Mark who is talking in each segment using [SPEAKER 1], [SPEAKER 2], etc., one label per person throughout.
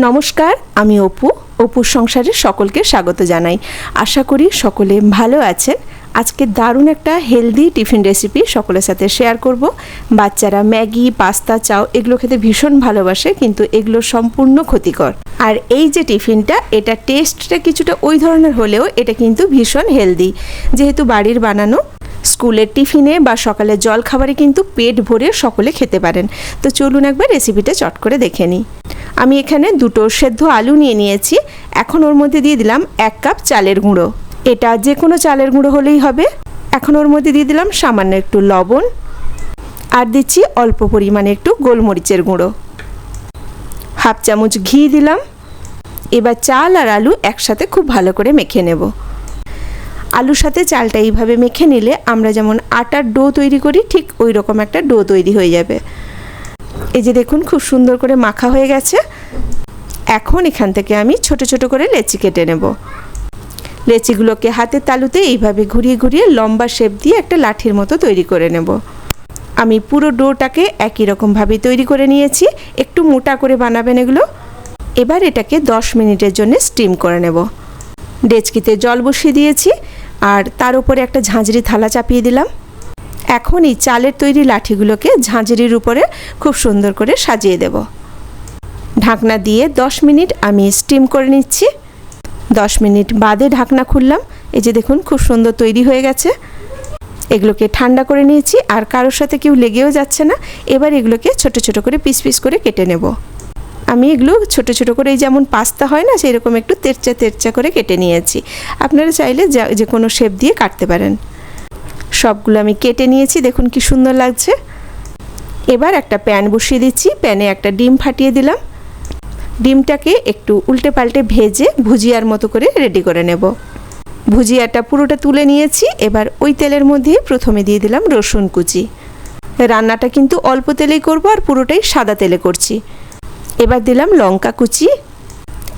[SPEAKER 1] নমস্কার, আমি অপু। অপুর সংসারে সকলকে স্বাগত জানাই। আশা করি সকলে ভালো আছেন। আজকে দারুণ একটা হেলদি টিফিন রেসিপি সকলের সাথে শেয়ার করব। বাচ্চারা ম্যাগি, পাস্তা, চাও, এগুলো খেতে ভীষণ ভালোবাসে, কিন্তু এগুলো সম্পূর্ণ ক্ষতিকর। আর এই যে টিফিনটা, এটা টেস্টটা কিছুটা ওই ধরনের হলেও এটা কিন্তু ভীষণ হেলদি যেহেতু বাড়ির বানানো, স্কুলের টিফিনে বা সকালের জল খাবারে কিন্তু পেট ভরে সকলে খেতে পারেন। তো চলুন একবার রেসিপিটা চট করে দেখে নিই। আমি এখানে দুটো সেদ্ধ আলু নিয়ে নিয়েছি। এখন ওর মধ্যে দিয়ে দিলাম এক কাপ চালের গুঁড়ো। এটা যে কোনো চালের গুঁড়ো হলেই হবে। এখন ওর মধ্যে দিয়ে দিলাম সামান্য একটু লবণ। আর দিচ্ছি অল্প পরিমাণে একটু গোলমরিচের গুঁড়ো। হাফ চামচ ঘি দিলাম। এবার চাল আর আলু একসাথে খুব ভালো করে মেখে নেব। আলুর সাথে চালটা এইভাবে মেখে নিলে আমরা যেমন আটার ডো তৈরি করি, ঠিক ওই রকম একটা ডো তৈরি হয়ে যাবে। এই যে দেখুন, খুব সুন্দর করে মাখা হয়ে গেছে। এখন এখান থেকে আমি ছোট ছোট করে লেচি কেটে নেব। লেচিগুলোকে হাতের তালুতে এইভাবে ঘুরিয়ে ঘুরিয়ে লম্বা শেপ দিয়ে একটা লাঠির মতো তৈরি করে নেব। আমি পুরো ডোটাকে একই রকমভাবে তৈরি করে নিয়েছি। একটু মোটা করে বানাবেন এগুলো। এবার এটাকে 10 মিনিটের জন্য স্টিম করে নেব। ডেচকিতে জল বসিয়ে দিয়েছি। আর তার উপরে একটা ঝাঁঝরি থালা চাপিয়ে দিলাম। এখন এই চালের তৈরি লাঠিগুলোকে ঝাঁঝরির উপরে খুব সুন্দর করে সাজিয়ে দেব। ঢাকনা দিয়ে 10 মিনিট আমি স্টিম করে নিচ্ছি। 10 মিনিট বাদে ঢাকনা খুললাম। এই যে দেখুন, খুব সুন্দর তৈরি হয়ে গেছে। এগুলোকে ঠান্ডা করে নিয়েছি, আর কারোর সাথে কেউ লেগেও যাচ্ছে না। এবার এগুলোকে ছোট ছোট করে পিস পিস করে কেটে নেব। আমি এগুলো ছোট ছোট করে এই যেমন পাস্তা হয় না সেই রকম একটু তেরচা তেরচা করে কেটে নিয়েছি। আপনারা চাইলে যা- যে কোনো শেপ দিয়ে কাটতে পারেন। সবগুলো আমি কেটে নিয়েছি, দেখুন কি সুন্দর লাগছে। এবার একটা প্যান বসিয়ে দিচ্ছি, প্যানে একটা ডিম ফাটিয়ে দিলাম। ডিমটাকে একটু উল্টে পাল্টে ভেজে ভুজিয়ার মতো করে রেডি করে নেব। ভুজিয়াটা পুরোটা তুলে নিয়েছি, এবার ওই তেলের মধ্যে প্রথমে দিয়ে দিলাম রসুন কুচি। রান্নাটা কিন্তু অল্প তেলেই করব আর পুরোটাই সাদা তেলে করছি। এবার দিলাম লঙ্কা কুচি,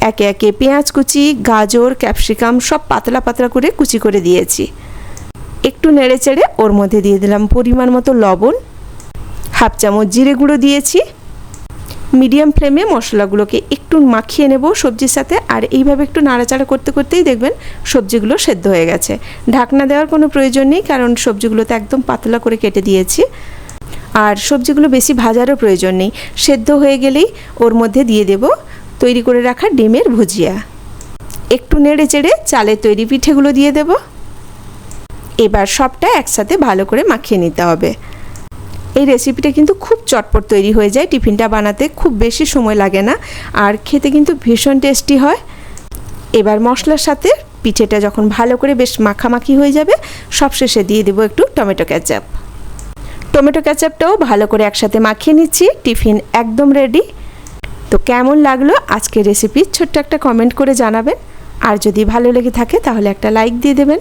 [SPEAKER 1] একে একে পেঁয়াজ কুচি, গাজর, ক্যাপসিকাম সব পাতলা পাতলা করে কুচি করে দিয়েছি। একটু নেড়ে চেড়ে ওর মধ্যে দিয়ে দিলাম পরিমাণ মতো লবণ। হাফ চামচ জিরে গুঁড়ো দিয়েছি। মিডিয়াম ফ্লেমে মশলাগুলোকে একটু মাখিয়ে নেব সবজির সাথে। আর এইভাবে একটু নাড়াচাড়া করতে করতেই দেখবেন সবজিগুলো সেদ্ধ হয়ে গেছে। ঢাকনা দেওয়ার কোনো প্রয়োজন নেই, কারণ সবজিগুলোতে একদম পাতলা করে কেটে দিয়েছি। আর সবজিগুলো বেশি ভাজারও প্রয়োজন নেই। সেদ্ধ হয়ে গেলেই ওর মধ্যে দিয়ে দেব তৈরি করে রাখা ডিমের ভুজিয়া। একটু নেড়ে চেড়ে চালের তৈরি পিঠেগুলো দিয়ে দেব। এবার সবটা একসাথে ভালো করে মাখিয়ে নিতে হবে। এই রেসিপিটা কিন্তু খুব চটপট তৈরি হয়ে যায়। টিফিনটা বানাতে খুব বেশি সময় লাগে না। আর খেতে কিন্তু ভীষণ টেস্টি হয়। এবার মশলার সাথে পিঠেটা যখন ভালো করে বেশ মাখামাখি হয়ে যাবে, সবশেষে দিয়ে দেবো একটু টমেটো ক্যাচাপ টমেটো ক্যাচাপটাও ভালো করে একসাথে মাখিয়ে নিচ্ছি। টিফিন একদম রেডি তো কেমন লাগল আজকের রেসিপি ছোট্ট একটা কমেন্ট করে জানাবেন। আর যদি ভালো লেগে থাকে, তাহলে একটা লাইক দিয়ে দেবেন।